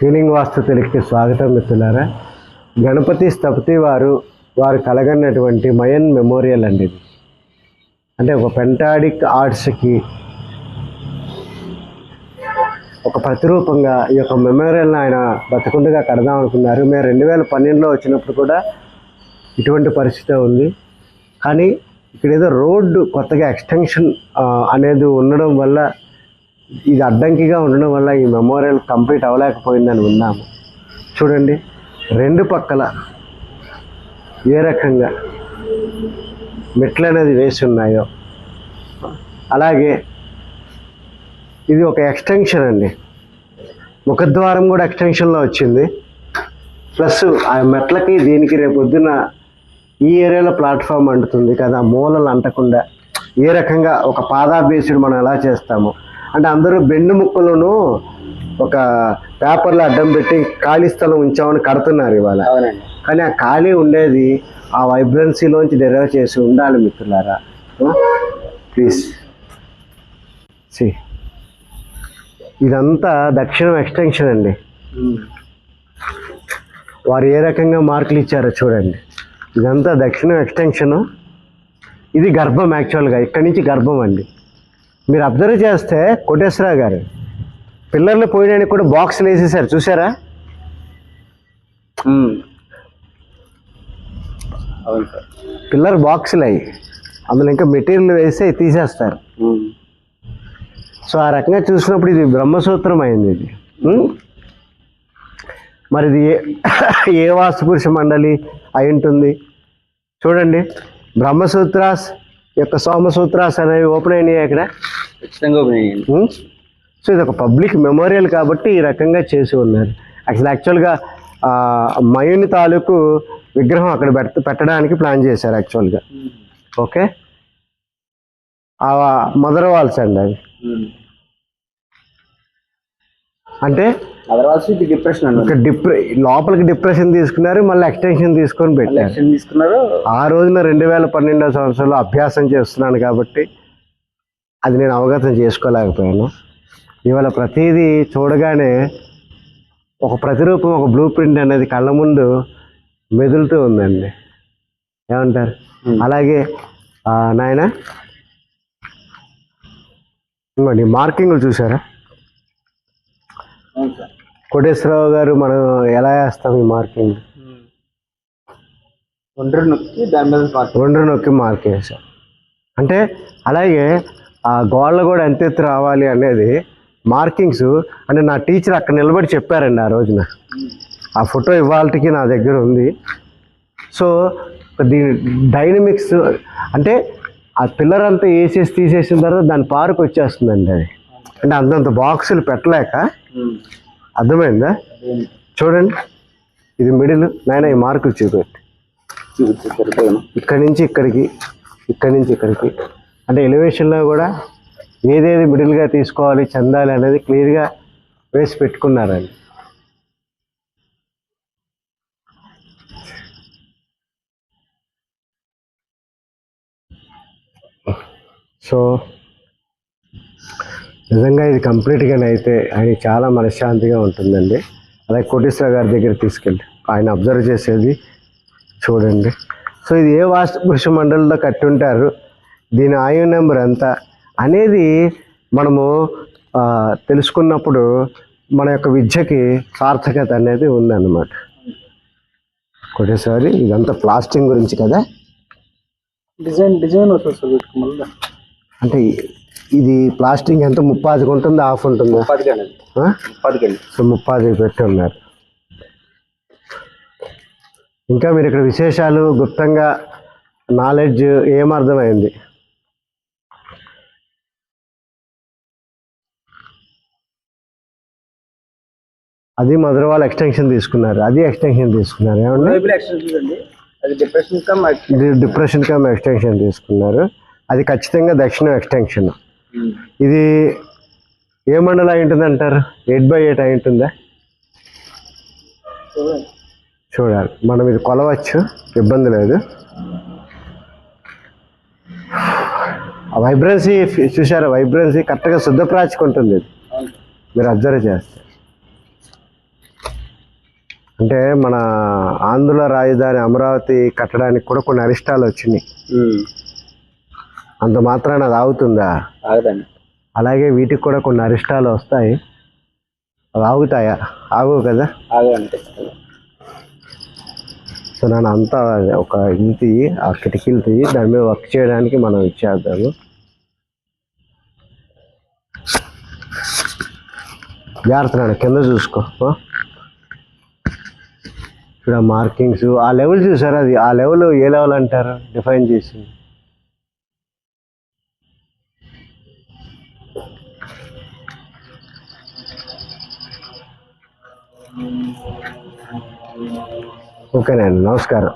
Feeling వాస్తు తెలుగుకి స్వాగతం మిత్రులారా. గణపతి స్థపతి వారు వారు కలగన్నటువంటి మయన్ మెమోరియల్ అండి ఇది. అంటే ఒక పెంటాడిక్ ఆర్ట్స్కి ఒక ప్రతిరూపంగా ఈ యొక్క మెమోరియల్ని ఆయన బతకుండగా కడదాం అనుకున్నారు. మేము రెండు వేల పన్నెండులో వచ్చినప్పుడు కూడా ఇటువంటి పరిస్థితి ఉంది. కానీ ఇక్కడ ఏదో రోడ్డు కొత్తగా ఎక్స్టెన్షన్ అనేది ఉండడం వల్ల ఇది అడ్డంకిగా ఉండడం వల్ల ఈ మెమోరియల్ కంప్లీట్ అవ్వలేకపోయిందని విన్నాము. చూడండి రెండు పక్కల ఏ రకంగా మెట్లు అనేది వేసి ఉన్నాయో. అలాగే ఇది ఒక ఎక్స్టెన్షన్ అండి. ముఖద్వారం కూడా ఎక్స్టెన్షన్లో వచ్చింది. ప్లస్ ఆ మెట్లకి దీనికి రేపు పొద్దున ఈ ఏరియాలో ప్లాట్ఫామ్ అంటుతుంది కదా మూలలు అంటకుండా ఏ రకంగా ఒక పాదాభ్యాసుడు మనం ఎలా చేస్తామో. అంటే అందరూ బెండు ముక్కలను ఒక పేపర్లో అడ్డం పెట్టి ఖాళీ స్థలం ఉంచామని కడుతున్నారు ఇవాళ. కానీ ఆ ఖాళీ ఉండేది ఆ వైబ్రెన్సీలోంచి డెరైవ్ చేసి ఉండాలి మిత్రులారా. ప్లీజ్ సి ఇదంతా దక్షిణం ఎక్స్టెన్షన్ అండి. వారు ఏ రకంగా మార్కులు ఇచ్చారో చూడండి. ఇదంతా దక్షిణం ఎక్స్టెన్షను ఇది గర్భం యాక్చువల్గా ఇక్కడి నుంచి గర్భం అండి. మీరు అబ్జర్వ్ చేస్తే కోటేశ్వరరావు గారు పిల్లర్లు పోయడానికి కూడా బాక్సులు వేసేసారు చూసారా అవును సార్. పిల్లర్ బాక్సులు అయ్యి అందులో ఇంకా మెటీరియల్ వేసి అవి తీసేస్తారు. సో ఆ రకంగా చూసినప్పుడు ఇది బ్రహ్మసూత్రం అయింది ఇది? మరి ఇది ఏ ఏ వాస్తుపురుష మండలి అయి ఉంటుంది? చూడండి. బ్రహ్మసూత్రాస్ యొక్క సోమసూత్రాస్ అనేవి ఓపెన్ అయినాయి ఇక్కడ? ఖచ్చితంగా అయ్యింది. ఉం? సో ఇది ఒక పబ్లిక్ మెమోరియల్ కాబట్టి ఈ రకంగా చేసి ఉన్నారు. అసలు యాక్చువల్గా మయుని తాలూకు విగ్రహం అక్కడ పెట్ పెట్టడానికి ప్లాన్ చేశారు యాక్చువల్గా. ఓకే? మదర్ వాల్స్ అండి అవి. అంటే అదర్వాల్సి ఇది డిప్రెషన్ డిప్రె లోపలికి డిప్రెషన్ తీసుకున్నారు మళ్ళీ ఎక్స్టెన్షన్ తీసుకొని పెట్టారు. తీసుకున్నారు. ఆ రోజున రెండు వేల పన్నెండో సంవత్సరంలో అభ్యాసం చేస్తున్నాను కాబట్టి అది నేను అవగతం చేసుకోలేకపోయాను. ఇవాళ ప్రతిదీ చూడగానే ఒక ప్రతిరూపం ఒక బ్లూ ప్రింట్ అనేది కళ్ళ ముందు మెదులుతూ ఉందండి. ఏమంటారు. అలాగే నాయన? ఇంకోండి మార్కింగ్లు చూసారా కోటేశ్వరరావు గారు మనం ఎలా వేస్తాం ఈ మార్కింగ్? ఒంటరి నొక్కి దాని మీద రెండు నొక్కి మార్క్ వేసాం అంటే అలాగే ఆ గోడలు కూడా ఎంత ఎత్తు రావాలి అనేది మార్కింగ్స్ అంటే నా టీచర్ అక్కడ నిలబడి చెప్పారండి ఆ రోజున. ఆ ఫోటో ఇవాళకి నా దగ్గర ఉంది. సో దీని డైనమిక్స్ అంటే ఆ పిల్లర్ అంతా వేసేసి తీసేసిన తర్వాత దాని పార్క్ వచ్చేస్తుందండి అది. అంటే అంతంత బాక్సులు పెట్టలేక అర్థమైందా? చూడండి. ఇది మిడిల్. నాయన ఈ మార్కులు చూపెట్టి. ఇక్కడి నుంచి ఇక్కడికి ఇక్కడి నుంచి ఇక్కడికి. అంటే ఎలివేషన్లో కూడా ఏదేది మిడిల్గా తీసుకోవాలి చెందాలి అనేది క్లియర్గా వేసి పెట్టుకున్నారండి. సో నిజంగా ఇది కంప్లీట్గా అయితే ఆయన చాలా మనశ్శాంతిగా ఉంటుందండి. అలాగే కోటేశ్వర గారి దగ్గర తీసుకెళ్ళి ఆయన అబ్జర్వ్ చేసేది చూడండి. సో ఇది ఏ వాస్తు పురుష మండలిలో కట్టి ఉంటారు దీని ఆయు నెంబర్ ఎంత? అనేది మనము తెలుసుకున్నప్పుడు మన యొక్క విద్యకి సార్థకత అనేది ఉందన్నమాట. ఒకటేసారి ఇదంతా ప్లాస్టింగ్ గురించి కదా? డిజైన్ డిజైన్ వస్తుంది అంటే ఇది ప్లాస్టింగ్ ఎంత? ముప్పాదికి ఉంటుందా హాఫ్ ఉంటుందా. సో ముప్పాది పెట్టి ఉన్నారు. ఇంకా మీరు ఇక్కడ విశేషాలు గుప్తంగా నాలెడ్జ్ ఏమర్థమైంది అది మధురవాళ్ళ ఎక్స్టెన్షన్ తీసుకున్నారు. అది ఎక్స్టెన్షన్ తీసుకున్నారు. డిప్రెషన్ కమ్ ఎక్స్టెన్షన్ తీసుకున్నారు. అది ఖచ్చితంగా దక్షిణం ఎక్స్టెన్షన్ ఇది ఏ మండలం అయి ఉంటుంది అంటారు? ఎయిట్ బై ఎయిట్ అయి ఉంటుందా? చూడాలి. మనం ఇది కొలవచ్చు. ఇబ్బంది లేదు. ఆ వైబ్రెన్సీ చూసారా వైబ్రెన్సీ కరెక్ట్గా శుద్ధప్రాచుకుంటుంది ఇది. మీరు అబ్జర్వ్ చేస్తే. అంటే మన ఆంధ్ర రాజధాని అమరావతి కట్టడానికి కూడా కొన్ని అరిష్టాలు వచ్చినాయి. అంత మాత్రాన అది ఆగుతుందా ఆగదండి. అలాగే వీటికి కూడా కొన్ని అరిష్టాలు వస్తాయి. అవి ఆగుతాయా ఆగవు కదా? సో నన్ను అంతా ఒక ఇది తీయి ఆ కిటికీలు తీయి దాని మీద వర్క్ చేయడానికి మనం ఇచ్చేద్దాము. జాగ్రత్త కింద చూసుకో? ఇక్కడ మార్కింగ్స్. ఆ లెవెల్ చూసారా అది? ఆ లెవెల్ ఏ లెవెల్ అంటారు? డిఫైన్ చేసి ఓకేనండి నమస్కారం.